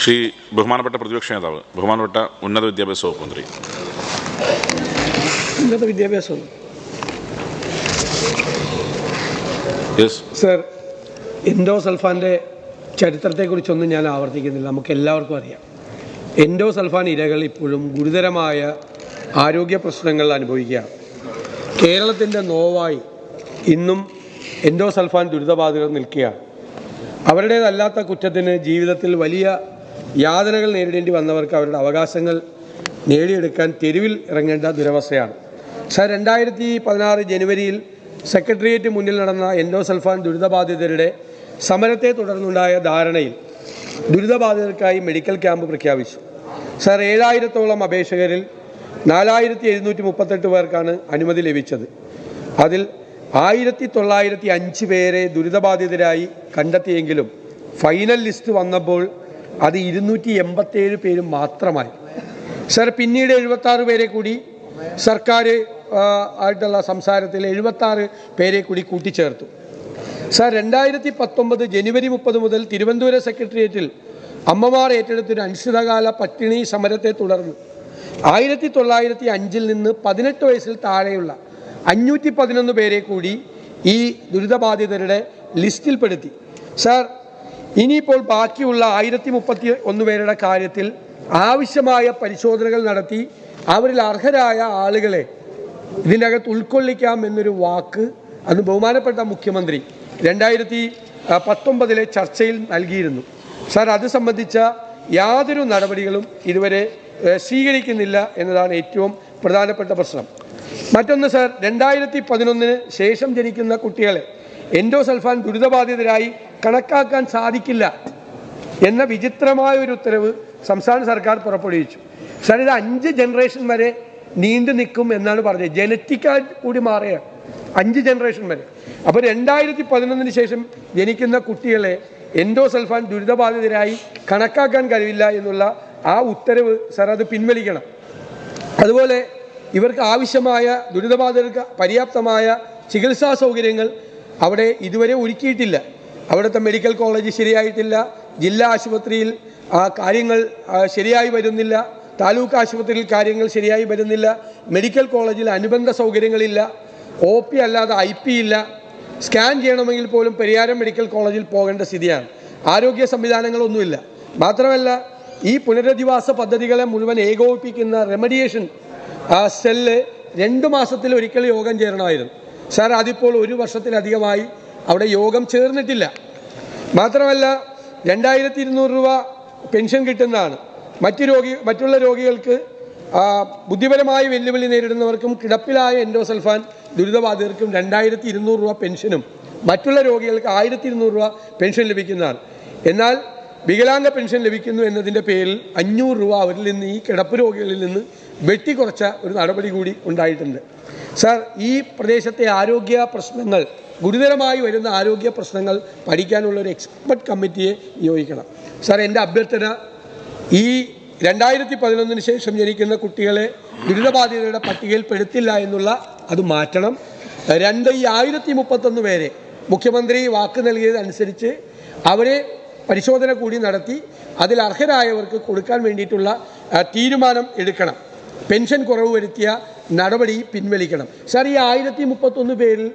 ശ്രീ ബഹുമാനപ്പെട്ട പ്രതിപക്ഷ നേതാവ് ബഹുമാനപ്പെട്ട ഉന്നത വിദ്യാഭ്യാസ വകുപ്പ് മന്ത്രി. ഉന്നത വിദ്യാഭ്യാസ യെസ് സർ എൻഡോസൾഫാന്റെ ചരിത്രത്തെക്കുറിച്ചൊന്നും ഞാൻ ആവർത്തിക്കുന്നില്ല. നമുക്ക് എല്ലാവർക്കും അറിയാം. എൻഡോ സൽഫാൻ ഇരകൾ ഇപ്പോഴും ഗുരുതരമായ ആരോഗ്യ പ്രശ്നങ്ങൾ അനുഭവിക്കുകയാണ്. കേരളത്തിന്റെ നോവായി ഇന്നും എൻഡോ സൽഫാൻ ദുരിതബാധിതർ നിൽക്കുകയാണ്. അവരുടേതല്ലാത്ത കുറ്റത്തിന് ജീവിതത്തിൽ വലിയ യാതനകൾ നേരിടേണ്ടി വന്നവർക്ക് അവരുടെ അവകാശങ്ങൾ നേടിയെടുക്കാൻ തെരുവിൽ ഇറങ്ങേണ്ട ദുരവസ്ഥയാണ്. സർ രണ്ടായിരത്തി പതിനാറ് ജനുവരിയിൽ സെക്രട്ടേറിയറ്റ് മുന്നിൽ നടന്ന എൻഡോസൽഫാൻ ദുരിതബാധിതരുടെ സമരത്തെ തുടർന്നുണ്ടായ ധാരണയിൽ ദുരിതബാധിതർക്കായി മെഡിക്കൽ ക്യാമ്പ് പ്രഖ്യാപിച്ചു. സർ ഏഴായിരത്തോളം അപേക്ഷകരിൽ നാലായിരത്തി എഴുന്നൂറ്റി മുപ്പത്തെട്ട് പേർക്കാണ് അനുമതി ലഭിച്ചത്. അതിൽ ആയിരത്തി തൊള്ളായിരത്തി അഞ്ച് പേരെ ദുരിതബാധിതരായി കണ്ടെത്തിയെങ്കിലും ഫൈനൽ ലിസ്റ്റ് വന്നപ്പോൾ അത് ഇരുന്നൂറ്റി എൺപത്തേഴ് പേര് മാത്രമായി. സർ പിന്നീട് എഴുപത്താറ് പേരെ കൂടി സർക്കാർ ആയിട്ടുള്ള സംസാരത്തിൽ എഴുപത്താറ് പേരെ കൂടി കൂട്ടിച്ചേർത്തു. സർ രണ്ടായിരത്തി പത്തൊമ്പത് ജനുവരി മുപ്പത് മുതൽ തിരുവനന്തപുരം സെക്രട്ടേറിയറ്റിൽ അമ്മമാർ ഏറ്റെടുത്തൊരു അനിശ്ചിതകാല പട്ടിണി സമരത്തെ തുടർന്ന് ആയിരത്തി തൊള്ളായിരത്തി അഞ്ചിൽ നിന്ന് പതിനെട്ട് വയസ്സിൽ താഴെയുള്ള അഞ്ഞൂറ്റി പതിനൊന്ന് പേരെ കൂടി ഈ ദുരിതബാധിതരുടെ ലിസ്റ്റിൽപ്പെടുത്തി. സാർ ഇനിയിപ്പോൾ ബാക്കിയുള്ള ആയിരത്തി മുപ്പത്തി ഒന്ന് പേരുടെ കാര്യത്തിൽ ആവശ്യമായ പരിശോധനകൾ നടത്തി അവരിൽ അർഹരായ ആളുകളെ ഇതിനകത്ത് ഉൾക്കൊള്ളിക്കാം എന്നൊരു വാക്ക് അന്ന് ബഹുമാനപ്പെട്ട മുഖ്യമന്ത്രി രണ്ടായിരത്തി പത്തൊമ്പതിലെ ചർച്ചയിൽ നൽകിയിരുന്നു. സാർ അത് സംബന്ധിച്ച യാതൊരു നടപടികളും ഇതുവരെ സ്വീകരിക്കുന്നില്ല എന്നതാണ് ഏറ്റവും പ്രധാനപ്പെട്ട പ്രശ്നം. മറ്റൊന്ന് സാർ രണ്ടായിരത്തി പതിനൊന്നിന് ശേഷം ജനിക്കുന്ന കുട്ടികളെ എൻഡോസൾഫാൻ ദുരിതബാധിതരായി കണക്കാക്കാൻ സാധിക്കില്ല എന്ന വിചിത്രമായ ഒരു ഉത്തരവ് സംസ്ഥാന സർക്കാർ പുറപ്പെടുവിച്ചു. സാർ ഇത് അഞ്ച് ജനറേഷൻ വരെ നീണ്ടു നിൽക്കും എന്നാണ് പറഞ്ഞത്. ജനറ്റിക്കായി കൂടി മാറുകയാണ് അഞ്ച് ജനറേഷൻ വരെ. അപ്പോൾ രണ്ടായിരത്തി പതിനൊന്നിന് ശേഷം ജനിക്കുന്ന കുട്ടികളെ എൻഡോസൾഫാൻ ദുരിതബാധിതരായി കണക്കാക്കാൻ കഴിവില്ല എന്നുള്ള ആ ഉത്തരവ് സാർ അത് പിൻവലിക്കണം. അതുപോലെ ഇവർക്ക് ആവശ്യമായ ദുരിതബാധിതർക്ക് പര്യാപ്തമായ ചികിത്സാ സൗകര്യങ്ങൾ അവിടെ ഇതുവരെ ഒരുക്കിയിട്ടില്ല. അവിടുത്തെ മെഡിക്കൽ കോളേജ് ശരിയായിട്ടില്ല. ജില്ലാ ആശുപത്രിയിൽ ആ കാര്യങ്ങൾ ശരിയായി വരുന്നില്ല. താലൂക്ക് ആശുപത്രിയിൽ കാര്യങ്ങൾ ശരിയായി വരുന്നില്ല. മെഡിക്കൽ കോളേജിൽ അനുബന്ധ സൗകര്യങ്ങളില്ല. ഒ പി അല്ലാതെ ഐ പി ഇല്ല. സ്കാൻ ചെയ്യണമെങ്കിൽ പോലും പരിയാരം മെഡിക്കൽ കോളേജിൽ പോകേണ്ട സ്ഥിതിയാണ്. ആരോഗ്യ സംവിധാനങ്ങളൊന്നുമില്ല. മാത്രമല്ല ഈ പുനരധിവാസ പദ്ധതികളെ മുഴുവൻ ഏകോപിപ്പിക്കുന്ന റെമഡിയേഷൻ സെല്ല് രണ്ട് മാസത്തിൽ ഒരിക്കൽ യോഗം ചേരണമായിരുന്നു. സാർ അതിപ്പോൾ ഒരു വർഷത്തിലധികമായി അവിടെ യോഗം ചേർന്നിട്ടില്ല. മാത്രമല്ല രണ്ടായിരത്തി ഇരുന്നൂറ് രൂപ പെൻഷൻ കിട്ടുന്നതാണ്. മറ്റ് രോഗി മറ്റുള്ള രോഗികൾക്ക് ബുദ്ധിപരമായ വെല്ലുവിളി നേരിടുന്നവർക്കും കിടപ്പിലായ എൻഡോസൽഫാൻ ദുരിതബാധിതർക്കും രണ്ടായിരത്തി ഇരുന്നൂറ് രൂപ പെൻഷനും മറ്റുള്ള രോഗികൾക്ക് ആയിരത്തി ഇരുന്നൂറ് രൂപ പെൻഷൻ ലഭിക്കുന്നതാണ്. എന്നാൽ വികലാംഗ പെൻഷൻ ലഭിക്കുന്നു എന്നതിന്റെ പേരിൽ അഞ്ഞൂറ് രൂപ അവരിൽ നിന്ന് ഈ കിടപ്പ് രോഗികളിൽ നിന്ന് വെട്ടിക്കുറച്ച ഒരു നടപടി കൂടി ഉണ്ടായിട്ടുണ്ട്. സാർ ഈ പ്രദേശത്തെ ആരോഗ്യ പ്രശ്നങ്ങൾ ഗുരുതരമായി വരുന്ന ആരോഗ്യ പ്രശ്നങ്ങൾ പഠിക്കാനുള്ള ഒരു എക്സ്പെർട്ട് കമ്മിറ്റിയെ നിയോഗിക്കണം. സാർ എന്റെ അഭ്യർത്ഥന ഈ രണ്ടായിരത്തി പതിനൊന്നിന് ശേഷം ജനിക്കുന്ന കുട്ടികളെ ദുരിതബാധിതരുടെ പട്ടികയിൽ പെടുത്തില്ല എന്നുള്ള അത് മാറ്റണം. രണ്ട് ഈ ആയിരത്തി മുപ്പത്തൊന്ന് പേരെ മുഖ്യമന്ത്രി വാക്ക് നൽകിയതനുസരിച്ച് അവരെ പരിശോധന കൂടി നടത്തി അതിൽ അർഹരായവർക്ക് കൊടുക്കാൻ വേണ്ടിയിട്ടുള്ള തീരുമാനം എടുക്കണം. പെൻഷൻ കുറവ് വരുത്തിയ നടപടി പിൻവലിക്കണം. സാർ ഈ ആയിരത്തി മുപ്പത്തൊന്ന് പേരിൽ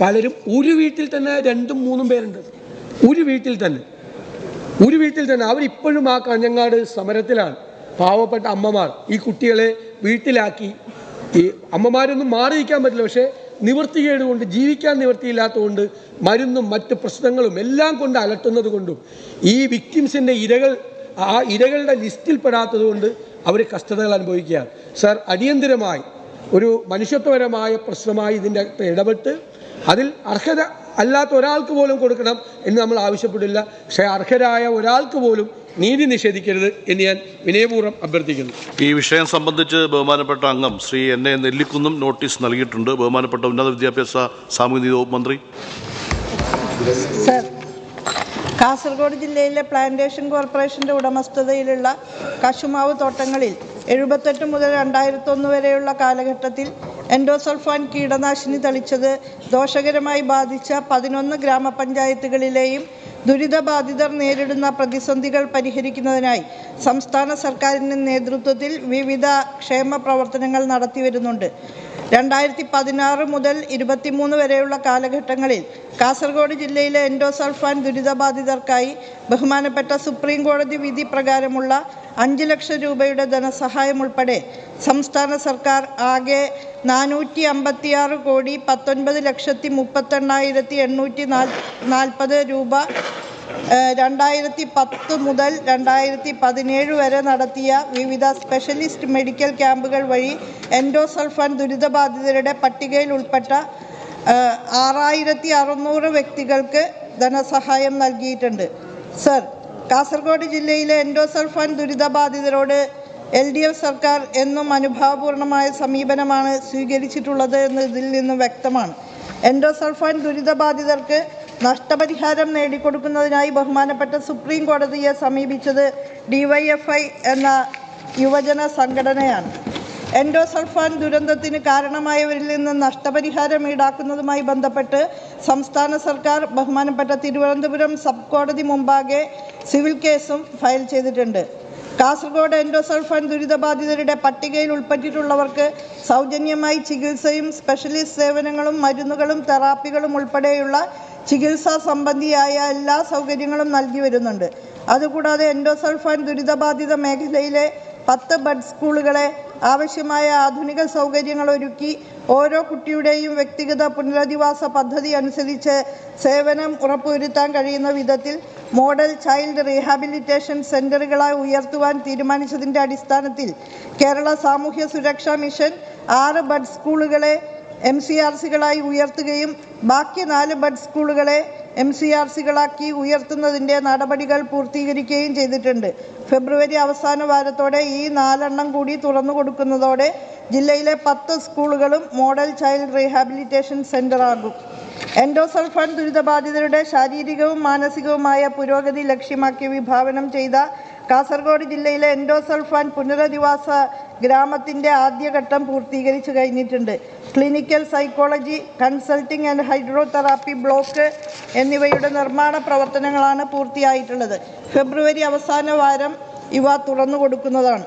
പലരും ഒരു വീട്ടിൽ തന്നെ രണ്ടും മൂന്നും പേരുണ്ട്. ഒരു വീട്ടിൽ തന്നെ. ഒരു വീട്ടിൽ തന്നെ. അവരിപ്പോഴും ആ കാഞ്ഞങ്ങാട് സമരത്തിലാണ്. പാവപ്പെട്ട അമ്മമാർ ഈ കുട്ടികളെ വീട്ടിലാക്കി. ഈ അമ്മമാരൊന്നും മാറിയിരിക്കാൻ പറ്റില്ല. പക്ഷേ നിവൃത്തികേട് കൊണ്ട് ജീവിക്കാൻ നിവൃത്തിയില്ലാത്തതുകൊണ്ട് മരുന്നും മറ്റ് പ്രശ്നങ്ങളും എല്ലാം കൊണ്ട് അലട്ടുന്നത് കൊണ്ടും ഈ വിക്ടിംസിന്റെ ഇരകൾ ആ ഇരകളുടെ ലിസ്റ്റിൽ പെടാത്തത് കൊണ്ട് അവർ കഷ്ടതകൾ അനുഭവിക്കുകയാണ്. സർ അടിയന്തിരമായി ഒരു മനുഷ്യത്വപരമായ പ്രശ്നമായി ഇതിന്റെ അകത്ത് ഇടപെട്ട് അതിൽ അർഹത അല്ലാത്ത ഒരാൾക്ക് പോലും കൊടുക്കണം എന്ന് നമ്മൾ ആവശ്യപ്പെടില്ല പക്ഷേ അർഹരായ ഒരാൾക്ക് പോലും നീതി നിഷേധിക്കരുത് എന്ന് ഞാൻ വിനയപൂർവം അഭ്യർത്ഥിക്കുന്നു. ഈ വിഷയം സംബന്ധിച്ച് ബഹുമാനപ്പെട്ട അംഗം ശ്രീ എൻ എ നെല്ലിക്കുന്നും നോട്ടീസ് നൽകിയിട്ടുണ്ട്. ബഹുമാനപ്പെട്ട ഉന്നത വിദ്യാഭ്യാസ സാമൂഹിക വകുപ്പ് മന്ത്രി. സർ കാസർഗോഡ് ജില്ലയിലെ പ്ലാന്റേഷൻ കോർപ്പറേഷന്റെ ഉടമസ്ഥതയിലുള്ള കശുമാവ് തോട്ടങ്ങളിൽ എഴുപത്തെട്ട് മുതൽ രണ്ടായിരത്തൊന്ന് വരെയുള്ള കാലഘട്ടത്തിൽ എൻഡോസൾഫാൻ കീടനാശിനി തളിച്ചത് ദോഷകരമായി ബാധിച്ച പതിനൊന്ന് ഗ്രാമപഞ്ചായത്തുകളിലെയും ദുരിതബാധിതർ നേരിടുന്ന പ്രതിസന്ധികൾ പരിഹരിക്കുന്നതിനായി സംസ്ഥാന സർക്കാരിന്റെ നേതൃത്വത്തിൽ വിവിധ ക്ഷേമ പ്രവർത്തനങ്ങൾ നടത്തിവരുന്നുണ്ട്. രണ്ടായിരത്തി പതിനാറ് മുതൽ ഇരുപത്തിമൂന്ന് വരെയുള്ള കാലഘട്ടങ്ങളിൽ കാസർഗോഡ് ജില്ലയിലെ എൻഡോസൾഫാൻ ദുരിതബാധിതർക്കായി ബഹുമാനപ്പെട്ട സുപ്രീം കോടതി വിധി പ്രകാരമുള്ള അഞ്ച് ലക്ഷം രൂപയുടെ ധനസഹായം ഉൾപ്പെടെ സംസ്ഥാന സർക്കാർ ആകെ നാനൂറ്റി അമ്പത്തിയാറ് കോടി പത്തൊൻപത് ലക്ഷത്തി മുപ്പത്തെണ്ണായിരത്തി എണ്ണൂറ്റി നാൽ നാൽപ്പത് രൂപ രണ്ടായിരത്തി പത്ത് മുതൽ രണ്ടായിരത്തി പതിനേഴ് വരെ നടത്തിയ വിവിധ സ്പെഷ്യലിസ്റ്റ് മെഡിക്കൽ ക്യാമ്പുകൾ വഴി എൻഡോസൾഫാൻ ദുരിതബാധിതരുടെ പട്ടികയിൽ ഉൾപ്പെട്ട ആറായിരത്തി അറുന്നൂറ് വ്യക്തികൾക്ക് ധനസഹായം നൽകിയിട്ടുണ്ട്. സർ കാസർഗോഡ് ജില്ലയിലെ എൻഡോസൾഫാൻ ദുരിതബാധിതരോട് എൽ ഡി എഫ് സർക്കാർ എന്നും അനുഭാവപൂർണമായ സമീപനമാണ് സ്വീകരിച്ചിട്ടുള്ളത് എന്ന് ഇതിൽ നിന്നും വ്യക്തമാണ്. എൻഡോസൾഫാൻ ദുരിതബാധിതർക്ക് നഷ്ടപരിഹാരം നേടിക്കൊടുക്കുന്നതിനായി ബഹുമാനപ്പെട്ട സുപ്രീം കോടതിയെ സമീപിച്ചത് ഡിവൈഎഫ്ഐ എന്ന യുവജന സംഘടനയാണ്. എൻഡോസൾഫാൻ ദുരന്തത്തിന് കാരണമായവരിൽ നിന്ന് നഷ്ടപരിഹാരം ഈടാക്കുന്നതുമായി ബന്ധപ്പെട്ട് സംസ്ഥാന സർക്കാർ ബഹുമാനപ്പെട്ട തിരുവനന്തപുരം സബ് കോടതി മുമ്പാകെ സിവിൽ കേസും ഫയൽ ചെയ്തിട്ടുണ്ട്. കാസർഗോഡ് എൻഡോസൾഫാൻ ദുരിതബാധിതരുടെ പട്ടികയിൽ ഉൾപ്പെട്ടിട്ടുള്ളവർക്ക് സൗജന്യമായി ചികിത്സയും സ്പെഷ്യലിസ്റ്റ് സേവനങ്ങളും മരുന്നുകളും തെറാപ്പികളും ഉൾപ്പെടെയുള്ള ചികിത്സാ സംബന്ധിയായ എല്ലാ സൗകര്യങ്ങളും നൽകി വരുന്നുണ്ട്. അതുകൂടാതെ എൻഡോസൾഫാൻ ദുരിതബാധിത മേഖലയിലെ പത്ത് ബഡ് സ്കൂളുകളെ ആവശ്യമായ ആധുനിക സൗകര്യങ്ങൾ ഒരുക്കി ഓരോ കുട്ടിയുടെയും വ്യക്തിഗത പുനരധിവാസ പദ്ധതി അനുസരിച്ച് സേവനം ഉറപ്പുവരുത്താൻ കഴിയുന്ന വിധത്തിൽ മോഡൽ ചൈൽഡ് റീഹാബിലിറ്റേഷൻ സെന്ററുകളായി ഉയർത്തുവാൻ തീരുമാനിച്ചതിന്റെ അടിസ്ഥാനത്തിൽ കേരള സാമൂഹ്യ സുരക്ഷാ മിഷൻ ആറ് ബഡ് സ്കൂളുകളെ എം സി ആർ സികളായി ഉയർത്തുകയും ബാക്കി നാല് ബഡ് സ്കൂളുകളെ എം സി ആർ സികളാക്കി ഉയർത്തുന്നതിന്റെ നടപടികൾ പൂർത്തീകരിക്കുകയും ചെയ്തിട്ടുണ്ട്. ഫെബ്രുവരി അവസാന വാരത്തോടെ ഈ നാലെണ്ണം കൂടി തുറന്നു കൊടുക്കുന്നതോടെ ജില്ലയിലെ പത്ത് സ്കൂളുകളും മോഡൽ ചൈൽഡ് റീഹാബിലിറ്റേഷൻ സെന്ററാകും എൻഡോസൾഫാൻ ദുരിതബാധിതരുടെ ശാരീരികവും മാനസികവുമായ പുരോഗതി ലക്ഷ്യമാക്കി വിഭാവനം ചെയ്ത കാസർഗോഡ് ജില്ലയിലെ എൻഡോസൾഫാൻ പുനരധിവാസ ഗ്രാമത്തിന്റെ ആദ്യഘട്ടം പൂർത്തീകരിച്ചു കഴിഞ്ഞിട്ടുണ്ട്. Clinical psychology consulting and hydrotherapy block എന്നിവയുടെ നിർമ്മാണ പ്രവർത്തനങ്ങളാണ് പൂർത്തിയായിട്ടുള്ളത്. ഫെബ്രുവരി അവസാന വാരം ഇവ തുറന്നു കൊടുക്കുന്നതാണ്.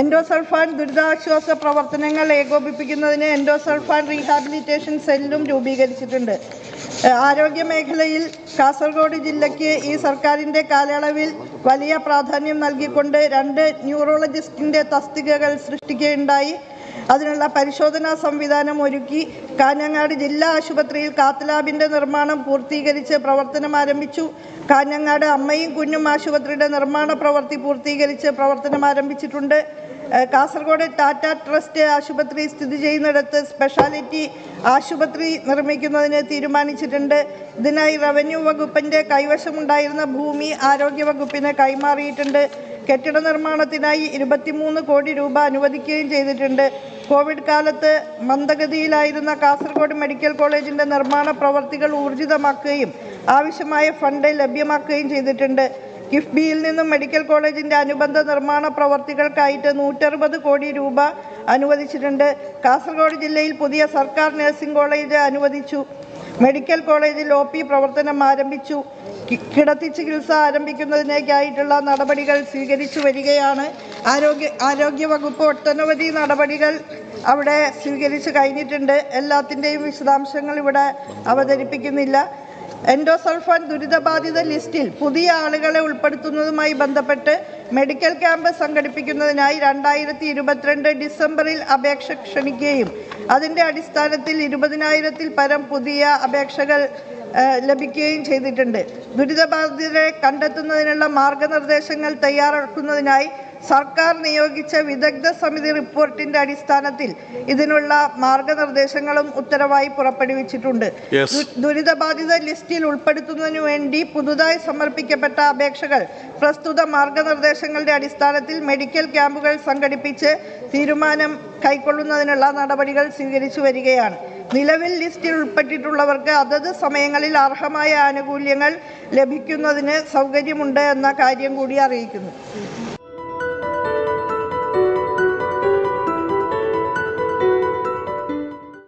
എൻഡോസൾഫാൻ ദുരിതാശ്വാസ പ്രവർത്തനങ്ങൾ ഏകോപിപ്പിക്കുന്നതിന് എൻഡോസൾഫാൻ റീഹാബിലിറ്റേഷൻ സെല്ലും രൂപീകരിച്ചിട്ടുണ്ട്. ആരോഗ്യ മേഖലയിൽ കാസർഗോഡ് ജില്ലയ്ക്ക് ഈ സർക്കാരിന്റെ കാലയളവിൽ വലിയ പ്രാധാന്യം നൽകിക്കൊണ്ട് രണ്ട് ന്യൂറോളജിസ്റ്റിന്റെ തസ്തികകൾ സൃഷ്ടിക്കുകയുണ്ടായി. അതിനുള്ള പരിശോധനാ സംവിധാനം ഒരുക്കി കാഞ്ഞങ്ങാട് ജില്ലാ ആശുപത്രിയിൽ കാത്തലാബിന്റെ നിർമ്മാണം പൂർത്തീകരിച്ച് പ്രവർത്തനം ആരംഭിച്ചു. കാഞ്ഞങ്ങാട് അമ്മയും കുഞ്ഞും ആശുപത്രിയുടെ നിർമ്മാണ പ്രവൃത്തി പൂർത്തീകരിച്ച് പ്രവർത്തനം ആരംഭിച്ചിട്ടുണ്ട്. കാസർഗോഡ് ടാറ്റ ട്രസ്റ്റ് ആശുപത്രി സ്ഥിതി ചെയ്യുന്നിടത്ത് സ്പെഷ്യാലിറ്റി ആശുപത്രി നിർമ്മിക്കുന്നതിന് തീരുമാനിച്ചിട്ടുണ്ട്. ഇതിനായി റവന്യൂ വകുപ്പിന്റെ കൈവശമുണ്ടായിരുന്ന ഭൂമി ആരോഗ്യ വകുപ്പിന് കൈമാറിയിട്ടുണ്ട്. കെട്ടിട നിർമ്മാണത്തിനായി ഇരുപത്തിമൂന്ന് കോടി രൂപ അനുവദിക്കുകയും ചെയ്തിട്ടുണ്ട്. കോവിഡ് കാലത്ത് മന്ദഗതിയിലായിരുന്ന കാസർഗോഡ് മെഡിക്കൽ കോളേജിന്റെ നിർമ്മാണ പ്രവർത്തികൾ ഊർജിതമാക്കുകയും ആവശ്യമായ ഫണ്ട് ലഭ്യമാക്കുകയും ചെയ്തിട്ടുണ്ട്. കിഫ്ബിയിൽ നിന്നും മെഡിക്കൽ കോളേജിന്റെ അനുബന്ധ നിർമ്മാണ പ്രവർത്തികൾക്കായിട്ട് നൂറ്ററുപത് കോടി രൂപ അനുവദിച്ചിട്ടുണ്ട്. കാസർഗോഡ് ജില്ലയിൽ പുതിയ സർക്കാർ നഴ്സിംഗ് കോളേജ് അനുവദിച്ചു. മെഡിക്കൽ കോളേജിൽ ഒ പി പ്രവർത്തനം ആരംഭിച്ചു. കിടത്തി ചികിത്സ ആരംഭിക്കുന്നതിനേക്കായിട്ടുള്ള നടപടികൾ സ്വീകരിച്ചു വരികയാണ്. ആരോഗ്യ ആരോഗ്യ വകുപ്പ് ഒട്ടനവധി നടപടികൾ അവിടെ സ്വീകരിച്ചു കഴിഞ്ഞിട്ടുണ്ട്. എല്ലാത്തിന്റെയും വിശദാംശങ്ങൾ ഇവിടെ അവതരിപ്പിക്കുന്നില്ല. എൻഡോസൾഫാൻ ദുരിതബാധിത ലിസ്റ്റിൽ പുതിയ ആളുകളെ ഉൾപ്പെടുത്തുന്നതുമായി ബന്ധപ്പെട്ട് മെഡിക്കൽ ക്യാമ്പ് സംഘടിപ്പിക്കുന്നതിനായി രണ്ടായിരത്തി ഇരുപത്തിരണ്ട് ഡിസംബറിൽ അപേക്ഷ ക്ഷണിക്കുകയും അതിന്റെ അടിസ്ഥാനത്തിൽ ഇരുപതിനായിരത്തിൽ പരം പുതിയ അപേക്ഷകൾ ലഭിക്കുകയും ചെയ്തിട്ടുണ്ട്. ദുരിതബാധിതരെ കണ്ടെത്തുന്നതിനുള്ള മാർഗനിർദ്ദേശങ്ങൾ തയ്യാറാക്കുന്നതിനായി സർക്കാർ നിയോഗിച്ച വിദഗ്ധ സമിതി റിപ്പോർട്ടിന്റെ അടിസ്ഥാനത്തിൽ ഇതിനുള്ള മാർഗനിർദ്ദേശങ്ങളും ഉത്തരവായി പുറപ്പെടുവിച്ചിട്ടുണ്ട്. ദുരിതബാധിത ലിസ്റ്റിൽ ഉൾപ്പെടുത്തുന്നതിനു വേണ്ടി പുതുതായി സമർപ്പിക്കപ്പെട്ട അപേക്ഷകൾ പ്രസ്തുത മാർഗനിർദ്ദേശങ്ങളുടെ അടിസ്ഥാനത്തിൽ മെഡിക്കൽ ക്യാമ്പുകൾ സംഘടിപ്പിച്ച് തീരുമാനം കൈക്കൊള്ളുന്നതിനുള്ള നടപടികൾ സ്വീകരിച്ചു വരികയാണ്. നിലവിൽ ലിസ്റ്റിൽ ഉൾപ്പെട്ടിട്ടുള്ളവർക്ക് അതത് സമയങ്ങളിൽ അർഹമായ ആനുകൂല്യങ്ങൾ ലഭിക്കുന്നതിന് സൗകര്യമുണ്ട് എന്ന കാര്യം കൂടി അറിയിക്കുന്നു.